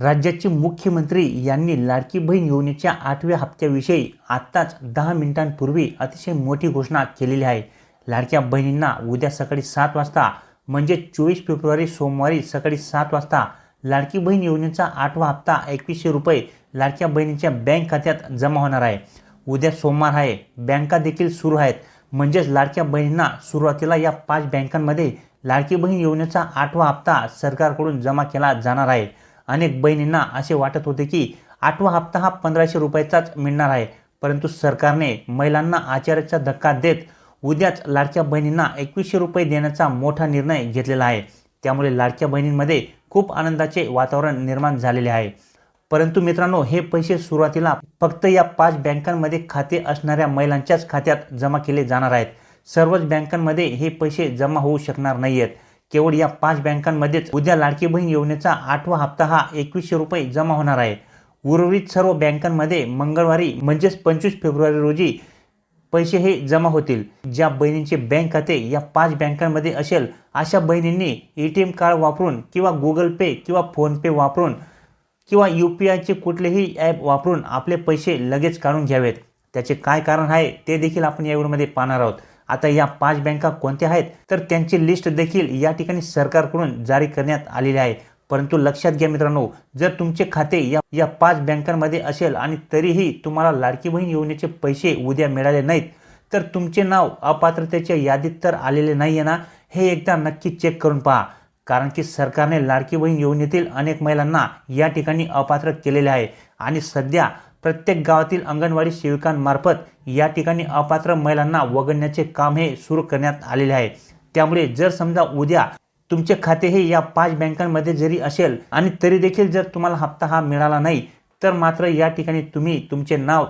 राज्याचे मुख्यमंत्री यांनी लाडकी बहीण योजनेच्या आठव्या हप्त्याविषयी आत्ताच दहा मिनिटांपूर्वी अतिशय मोठी घोषणा केलेली आहे. लाडक्या बहिणींना उद्या सकाळी सात वाजता म्हणजे चोवीस फेब्रुवारी सोमवारी सकाळी सात वाजता लाडकी बहीण योजनेचा आठवा हप्ता एकवीसशे रुपये लाडक्या बहिणींच्या बँक खात्यात जमा होणार आहे. उद्या सोमवार आहे. बँका देखील सुरू आहेत. म्हणजेच लाडक्या बहिणींना सुरुवातीला या पाच बँकांमध्ये लाडकी बहीण योजनेचा आठवा हप्ता सरकारकडून जमा केला जाणार आहे. अनेक बहिणींना असे वाटत होते की आठवा हप्ता हा पंधराशे रुपयाचाच मिळणार आहे. परंतु सरकारने महिलांना आचार्याचा धक्का देत उद्याच लाडक्या बहिणींना एकवीसशे रुपये देण्याचा मोठा निर्णय घेतलेला आहे. त्यामुळे लाडक्या बहिणींमध्ये खूप आनंदाचे वातावरण निर्माण झालेले आहे. परंतु मित्रांनो हे पैसे सुरुवातीला फक्त या पाच बँकांमध्ये खाते असणाऱ्या महिलांच्याच खात्यात जमा केले जाणार आहेत. सर्वच बँकांमध्ये हे पैसे जमा होऊ शकणार नाही आहेत केवळ या पाच बँकांमध्येच उद्या लाडकी बहीण योजनेचा आठवा हप्ता हा एकवीसशे रुपये जमा होणार आहे. उर्वरित सर्व बँकांमध्ये मंगळवारी म्हणजेच पंचवीस फेब्रुवारी रोजी पैसे हे जमा होतील. ज्या बहिणींचे बँक खाते या पाच बँकांमध्ये असेल अशा बहिणींनी ए टी एम कार्ड वापरून किंवा गुगल पे किंवा फोनपे वापरून किंवा यू पी आयचे कुठलेही ॲप वापरून आपले पैसे लगेच काढून घ्यावेत. त्याचे काय कारण आहे ते देखील आपण या व्हिडिओमध्ये पाहणार आहोत. आता या पाच बँका कोणत्या आहेत तर त्यांची लिस्ट देखील या ठिकाणी सरकारकडून जारी करण्यात आलेली आहे. परंतु लक्षात घ्या मित्रांनो जर तुमचे खाते या या पाच बँकांमध्ये असेल आणि तरीही तुम्हाला लाडकी बहीण योजनेचे पैसे उद्या मिळाले नाहीत तर तुमचे नाव अपात्रतेच्या यादीत तर आलेले नाही आहे ना हे एकदा नक्की चेक करून पहा. कारण की सरकारने लाडकी बहीण योजनेतील अनेक महिलांना या ठिकाणी अपात्र केलेले आहे. आणि सध्या प्रत्येक गावातील अंगणवाडी सेविकांमार्फत या ठिकाणी अपात्र महिलांना वगळण्याचे काम हे सुरू करण्यात आलेले आहे. त्यामुळे जर समजा उद्या तुमचे खाते हे या पाच बँकांमध्ये जरी असेल आणि तरी देखील जर तुम्हाला हप्ता हा मिळाला नाही तर मात्र या ठिकाणी तुम्ही तुमचे नाव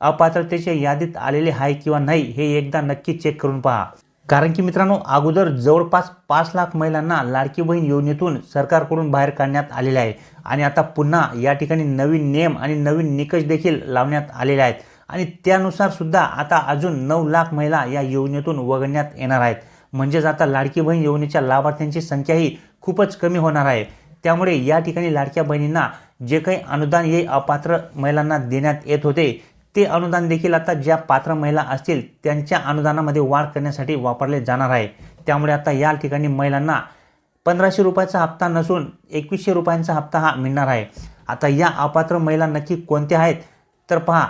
अपात्रतेच्या यादीत आलेले आहे किंवा नाही हे एकदा नक्की चेक करून पहा. कारण की मित्रांनो अगोदर जवळपास पाच लाख महिलांना लाडकी बहीण योजनेतून सरकारकडून बाहेर काढण्यात आलेले आहे. आणि आता पुन्हा या ठिकाणी नवीन नियम आणि नवीन निकष देखील लावण्यात आलेले आहेत. आणि त्यानुसार सुद्धा आता अजून नऊ लाख महिला या योजनेतून वगळण्यात येणार आहेत. म्हणजेच आता लाडकी बहीण योजनेच्या लाभार्थ्यांची संख्याही खूपच कमी होणार आहे. त्यामुळे या ठिकाणी लाडक्या बहिणींना जे काही अनुदान हे अपात्र महिलांना देण्यात येत होते ते अनुदान देखील आता ज्या पात्र महिला असतील त्यांच्या अनुदानामध्ये वाढ करण्यासाठी वापरले जाणार आहे. त्यामुळे आता या ठिकाणी महिलांना पंधराशे रुपयाचा हप्ता नसून एकवीसशे रुपयांचा हप्ता हा मिळणार आहे. आता या अपात्र महिला नक्की कोणत्या आहेत? तर पहा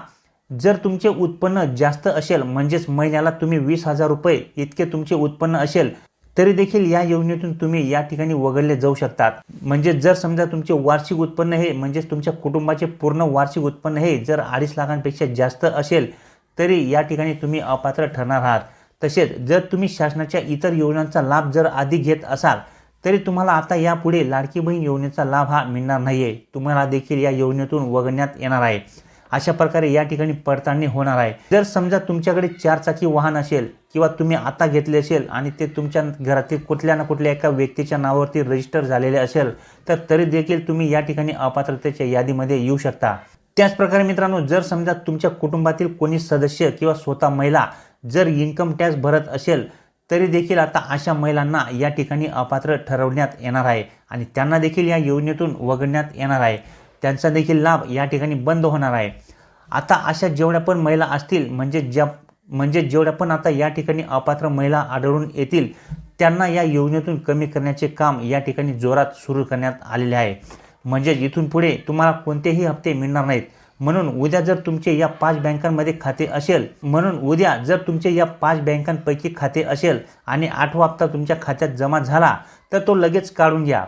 जर तुमचे उत्पन्न जास्त असेल म्हणजेच महिन्याला तुम्ही वीस हजार रुपये इतके तुमचे उत्पन्न असेल तरी देखील या योजनेतून तुम्ही या ठिकाणी वगळले जाऊ शकतात. म्हणजे जर समजा तुमचे वार्षिक उत्पन्न हे म्हणजेच तुमच्या कुटुंबाचे पूर्ण वार्षिक उत्पन्न हे जर अडीच लाखांपेक्षा जास्त असेल तरी या ठिकाणी तुम्ही अपात्र ठरणार आहात. तसेच जर तुम्ही शासनाच्या इतर योजनांचा लाभ जर आधी घेत असाल तरी तुम्हाला आता यापुढे लाडकी बहीण योजनेचा लाभ हा मिळणार नाही आहे तुम्हाला देखील या योजनेतून वगळण्यात येणार आहे. अशा प्रकारे या ठिकाणी पडताळणी होणार आहे. जर समजा तुमच्याकडे चारचाकी वाहन असेल किंवा तुम्ही आता घेतले असेल आणि ते तुमच्या घरातील कुठल्या ना कुठल्या एका व्यक्तीच्या नावावरती रजिस्टर झालेले असेल तर तरी देखील तुम्ही या ठिकाणी अपात्रतेच्या यादीमध्ये येऊ शकता. त्याचप्रकारे मित्रांनो जर समजा तुमच्या कुटुंबातील कोणी सदस्य किंवा स्वतः महिला जर इन्कम टॅक्स भरत असेल तरी देखील आता अशा महिलांना या ठिकाणी अपात्र ठरवण्यात येणार आहे आणि त्यांना देखील या योजनेतून वगळण्यात येणार आहे. त्यांचा देखील लाभ या ठिकाणी बंद होणार आहे. आता अशा जेवढ्या पण महिला असतील म्हणजे ज्या म्हणजे जेवढ्या पण आता या ठिकाणी अपात्र महिला आढळून येतील त्यांना या योजनेतून कमी करण्याचे काम या ठिकाणी जोरात सुरू करण्यात आलेले आहे. म्हणजे इथून पुढे तुम्हाला कोणतेही हप्ते मिळणार नाहीत. म्हणून उद्या जर तुमचे या पाच बँकांमध्ये खाते असेल म्हणून उद्या जर तुमचे या पाच बँकांपैकी खाते असेल आणि आठवा हप्ता तुमच्या खात्यात जमा झाला तर तो लगेच काढून घ्या.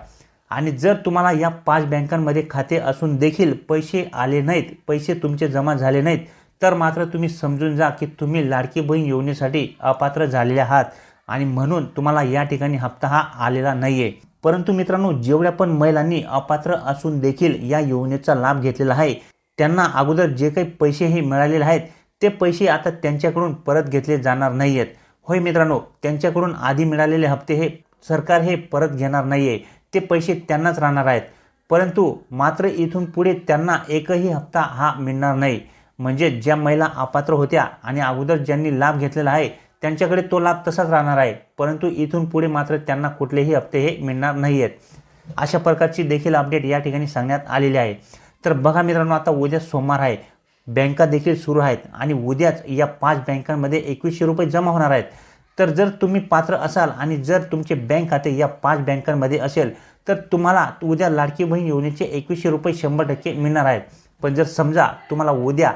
आणि जर तुम्हाला या पाच बँकांमध्ये खाते असून देखील पैसे आले नाहीत पैसे तुमचे जमा झाले नाहीत तर मात्र तुम्ही समजून जा की तुम्ही लाडकी बहीण योजनेसाठी अपात्र झालेले आहात आणि म्हणून तुम्हाला या ठिकाणी हप्ता हा आलेला नाही आहे परंतु मित्रांनो जेवढ्या पण महिलांनी अपात्र असून देखील या योजनेचा लाभ घेतलेला आहे त्यांना अगोदर जे काही पैसे हे मिळालेले आहेत ते पैसे आता त्यांच्याकडून परत घेतले जाणार नाही आहेत होय मित्रांनो त्यांच्याकडून आधी मिळालेले हप्ते हे सरकार हे परत घेणार नाही आहे ते पैसे त्यांनाच राहणार आहेत. परंतु मात्र इथून पुढे त्यांना एकही हप्ता हा मिळणार नाही. म्हणजे ज्या महिला अपात्र होत्या आणि अगोदर ज्यांनी लाभ घेतलेला आहे त्यांच्याकडे तो लाभ तसाच राहणार आहे. परंतु इथून पुढे मात्र त्यांना कुठलेही हप्ते हे मिळणार नाही आहेत अशा प्रकारची देखील अपडेट या ठिकाणी सांगण्यात आलेली आहे. तर बघा मित्रांनो आता उद्या सोमवार आहे. बँका देखील सुरू आहेत आणि उद्याच या पाच बँकांमध्ये एकवीसशे रुपये जमा होणार आहेत. तर जर तुम्ही पात्र असाल आणि जर तुमचे बँक खाते या पाच बँकांमध्ये असेल तर तुम्हाला उद्या लाडकी बहीण योजनेचे एकवीसशे रुपये शंभर टक्के मिळणार आहेत. पण जर समजा तुम्हाला उद्या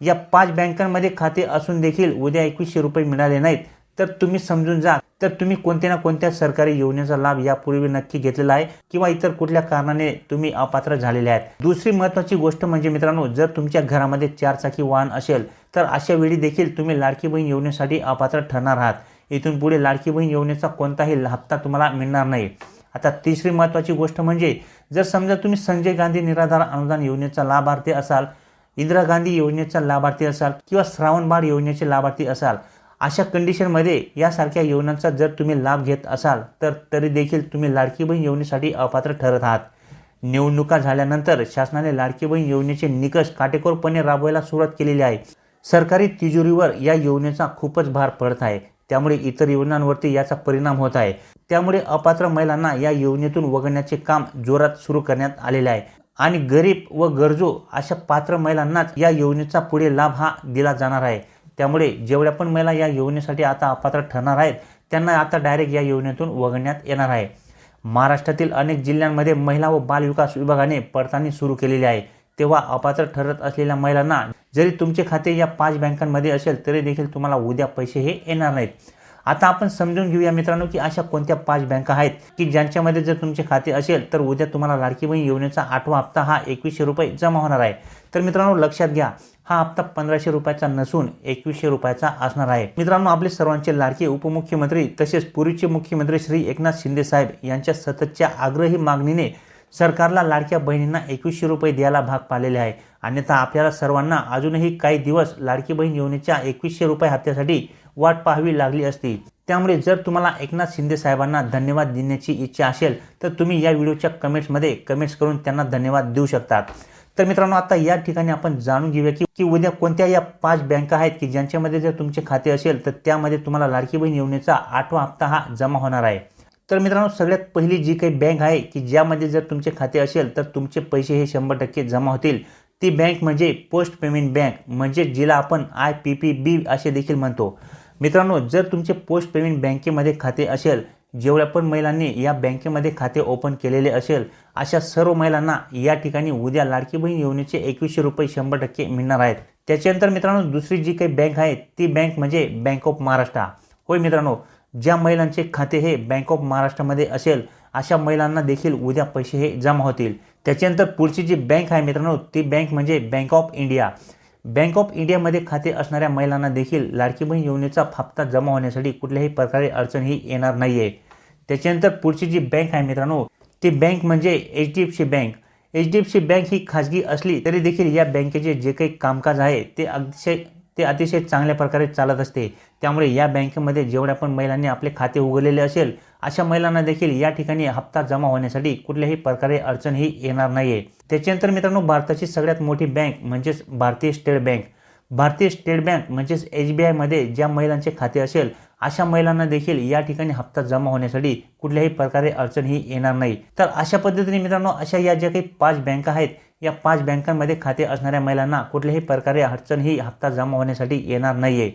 या पाच बँकांमध्ये खाते असून देखील उद्या एकवीसशे रुपये मिळाले नाहीत तर तुम्ही समजून जा. तर तुम्ही कोणत्या ना कोणत्या सरकारी योजनेचा लाभ यापूर्वी नक्की घेतलेला आहे किंवा इतर कुठल्या कारणाने तुम्ही अपात्र झालेले आहेत? दुसरी महत्त्वाची गोष्ट म्हणजे मित्रांनो जर तुमच्या घरामध्ये चारचाकी वाहन असेल तर अशा वेळी देखील तुम्ही लाडकी बहीण योजनेसाठी अपात्र ठरणार आहात. इथून पुढे लाडकी बहीण योजनेचा कोणताही हप्ता तुम्हाला मिळणार नाही. आता तिसरी महत्त्वाची गोष्ट म्हणजे जर समजा तुम्ही संजय गांधी निराधार अनुदान योजनेचा लाभार्थी असाल इंदिरा गांधी योजनेचा लाभार्थी असाल किंवा श्रावणबाळ योजनेचे लाभार्थी असाल अशा कंडिशनमध्ये यासारख्या योजनांचा जर तुम्ही लाभ घेत असाल तर तरी देखील तुम्ही लाडकी बहीण योजनेसाठी अपात्र ठरत आहात. निवडणुका झाल्यानंतर शासनाने लाडकी बहीण योजनेचे निकष काटेकोरपणे राबवायला सुरुवात केलेली आहे. सरकारी तिजोरीवर या योजनेचा खूपच भार पडत आहे. त्यामुळे इतर योजनांवरती याचा परिणाम होत आहे. त्यामुळे अपात्र महिलांना या योजनेतून वगळण्याचे काम जोरात सुरू करण्यात आलेले आहे. आणि गरीब व गरजू अशा पात्र महिलांनाच या योजनेचा पुढे लाभ हा दिला जाणार आहे. त्यामुळे जेवढ्या पण महिला या योजनेसाठी आता अपात्र ठरणार आहेत त्यांना आता डायरेक्ट या योजनेतून वगळण्यात येणार आहे. महाराष्ट्रातील अनेक जिल्ह्यांमध्ये महिला व बालविकास विभागाने पडताळणी सुरू केलेली आहे. तेव्हा अपात्र ठरत असलेल्या महिलांना जरी तुमचे खाते या पाच बँकांमध्ये असेल तरी देखील तुम्हाला उद्या पैसे हे येणार नाहीत. आता आपण समजून घेऊया मित्रांनो की अशा कोणत्या पाच बँका आहेत की ज्यांच्यामध्ये जर तुमचे खाते असेल तर उद्या तुम्हाला लाडकी बहीण योजनेचा आठवा हप्ता हा एकवीसशे रुपये जमा होणार आहे. तर मित्रांनो लक्षात घ्या हा हप्ता पंधराशे रुपयाचा नसून एकवीसशे रुपयाचा असणार आहे. मित्रांनो आपले सर्वांचे लाडके उपमुख्यमंत्री तसेच पूर्वीचे मुख्यमंत्री श्री एकनाथ शिंदे साहेब यांच्या सततच्या आग्रही मागणीने सरकारला लाडक्या बहिणींना एकवीसशे रुपये द्यायला भाग पाडलेले आहे. अन्यथा आपल्याला सर्वांना अजूनही काही दिवस लाडकी बहीण योजनेच्या एकवीसशे रुपये हप्त्यासाठी वाट पाहावी लागली असती. त्यामुळे जर तुम्हाला एकनाथ शिंदे साहेबांना धन्यवाद देण्याची इच्छा असेल तर तुम्ही या व्हिडिओच्या कमेंट्समध्ये कमेंट्स करून त्यांना धन्यवाद देऊ शकतात तर मित्रांनो आता या ठिकाणी आपण जाणून घेऊया की की उद्या कोणत्या या पाच बँका आहेत की ज्यांच्यामध्ये जर तुमचे खाते असेल तर त्यामध्ये तुम्हाला लाडकी बहीण योजनेचा आठवा हप्ता हा जमा होणार आहे. तर मित्रांनो सगळ्यात पहिली जी काही बँक आहे की ज्यामध्ये जर तुमचे खाते असेल तर तुमचे पैसे हे शंभर टक्के जमा होतील. ती बँक म्हणजे पोस्ट पेमेंट बँक म्हणजे जिला आपण आय पी पी बी असे देखील म्हणतो. मित्रांनो जर तुमचे पोस्ट पेमेंट बँकेमध्ये खाते असेल जेवढ्या पण महिलांनी या बँकेमध्ये खाते ओपन केलेले असेल अशा सर्व महिलांना या ठिकाणी उद्या लाडकी बहीण योजनेचे एकवीसशे रुपये शंभर टक्के मिळणार आहेत. त्याच्यानंतर मित्रांनो दुसरी जी काही बँक आहे ती बँक म्हणजे बँक ऑफ महाराष्ट्र. होय मित्रांनो ज्या महिलांचे खाते हे बँक ऑफ महाराष्ट्रामध्ये असेल अशा महिलांना देखील उद्या पैसे हे जमा होतील. त्याच्यानंतर पुढची जी बँक आहे मित्रांनो ती बँक म्हणजे bank of India. Bank of इंडियामध्ये खाते असणाऱ्या महिलांना देखील लाडकी बहीण योजनेचा हप्ता जमा होण्यासाठी कुठल्याही प्रकारे अडचण ही येणार नाही आहे त्याच्यानंतर पुढची जी बँक आहे मित्रांनो ती बँक म्हणजे H D F C bank. H D F C bank ही खाजगी असली तरी देखील या बँकेचे जे काही कामकाज आहे ते अतिशय ते अतिशय चांगल्या प्रकारे चालत असते. त्यामुळे या बँकेमध्ये जेवढ्या पण महिलांनी आपले खाते उघडलेले असेल अशा महिलांना देखील या ठिकाणी हप्ता जमा होण्यासाठी कुठल्याही प्रकारे अडचण ही येणार नाही आहे त्याच्यानंतर मित्रांनो भारताची सगळ्यात मोठी बँक म्हणजेच भारतीय स्टेट बँक. भारतीय स्टेट बँक म्हणजेच एस बी आयमध्ये ज्या महिलांचे खाते असेल अशा महिलांना देखील या ठिकाणी हप्ता जमा होण्यासाठी कुठल्याही प्रकारे अडचण ही येणार नाही. तर अशा पद्धतीने मित्रांनो अशा या ज्या काही पाच बँका आहेत या पाच बँकांमध्ये खाते असणाऱ्या महिलांना कुठल्याही प्रकारे अडचण ही हप्ता जमा होण्यासाठी येणार नाही आहे